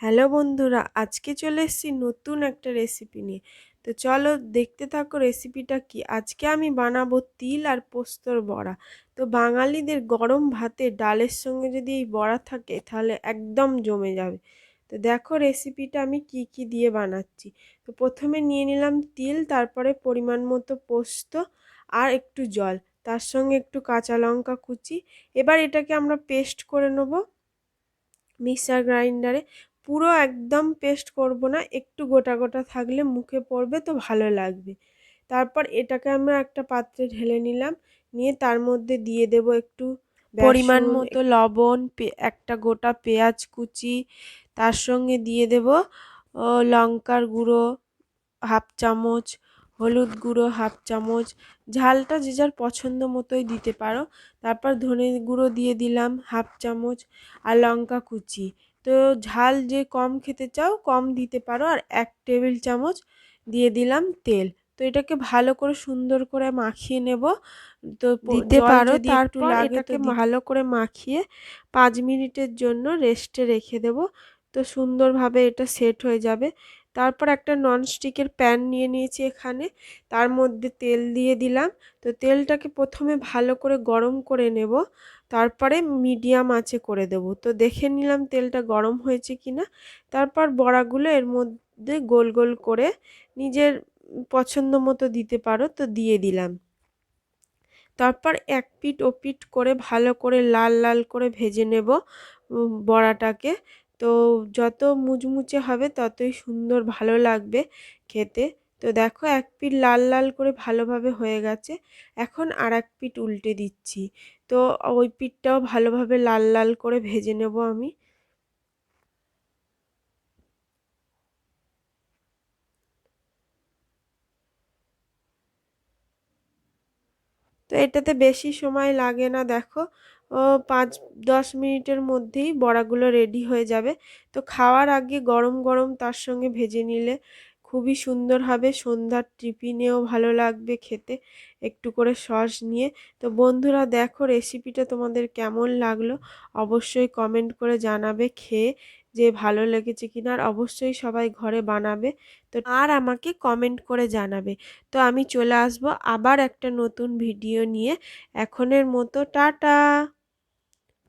Hello বন্ধুরা, আজকে চলে এসেছি নতুন একটা রেসিপি নিয়ে। তো চলো দেখতে থাকো রেসিপিটা কি। আজকে আমি বানাবো তিল আর পোস্তর বড়া। তো বাঙালিদের গরম ভাতে ডালের সঙ্গে যদি এই বড়া থাকে, তাহলে একদম জমে যাবে। তো দেখো রেসিপিটা আমি কি কি দিয়ে বানাচ্ছি। তো প্রথমে নিয়ে নিলাম তিল, তারপরে পরিমাণ মতো পোস্ত আর একটু জল, তার সঙ্গে একটু কাঁচা লঙ্কা কুচি। এবার এটাকে আমরা পেস্ট করে নেব মিক্সার গ্রাইন্ডারে পুরো একদম পেস্ট করব না, একটু গোটা গোটা থাকলে মুখে পড়বে তো ভালো লাগবে। তারপর এটাকে আমরা একটা পাত্রে ঢেলে নিলাম, নিয়ে তার মধ্যে দিয়ে দেব একটু পরিমাণ মতো লবণ একটা গোটা পেঁয়াজ কুচি, তার সঙ্গে দিয়ে দেব লঙ্কার গুঁড়ো হাফ চামচ, হলুদ গুঁড়ো হাফ চামচ, ঝালটা যে যার পছন্দ মতোই দিতে পারো। তারপর ধনে গুঁড়ো দিয়ে দিলাম হাফ চামচ আর লঙ্কা কুচি। তো ঝাল যে কম খেতে চাও কম দিতে পারো। আর এক টেবিল চামচ দিয়ে দিলাম তেল। তো এটাকে ভালো করে সুন্দর করে মাখিয়ে নেব। তো দিতে পারো। তারপর এটাকে ভালো করে মাখিয়ে পাঁচ মিনিটের জন্য রেস্টে রেখে দেব। তো সুন্দরভাবে এটা সেট হয়ে যাবে। তারপর একটা ননস্টিকের প্যান নিয়ে নিয়েছি এখানে। তার মধ্যে তেল দিয়ে দিলাম। তো তেলটাকে প্রথমে ভালো করে গরম করে নেব। তারপরে মিডিয়াম আঁচে করে দেব। তো দেখে নিলাম তেলটা গরম হয়েছে কি না তারপর বড়াগুলো এর মধ্যে গোল গোল করে নিজের পছন্দ মতো দিতে পারো তো দিয়ে দিলাম। তারপর এক পিঠ ও পিঠ করে ভালো করে লাল লাল করে ভেজে নেব বড়াটাকে। তো যত মুচমুচে হবে ততই সুন্দর, ভালো লাগবে খেতে। তো দেখো এক পিঠ লাল লাল করে ভালোভাবে হয়ে গেছে। এখন আর এক পিঠ উল্টে দিচ্ছি। তো ওই পিঠটাও ভালোভাবে লাল লাল করে ভেজে নেব আমি। তো এটাতে বেশি সময় লাগে না, দেখো। পাঁচ, দশ মিনিটের মধ্যেই বড়াগুলো রেডি হয়ে যাবে। তো খাওয়ার আগে গরম গরম তার সঙ্গে ভেজে নিলে খুবই সুন্দর হবে। সন্ধ্যার টিফিনেও ভালো লাগবে খেতে। একটু করে সস নিয়ে। তো বন্ধুরা, দেখো রেসিপিটা তোমাদের কেমন লাগল? অবশ্যই কমেন্ট করে জানাবে খেয়ে যে ভালো লেগেছে কিনা। আর অবশ্যই সবাই ঘরে বানাবে। তো আর আমাকে কমেন্ট করে জানাবে। তো আমি চলে আসব আবার একটা নতুন ভিডিও নিয়ে। এখনের মতো, টাটা!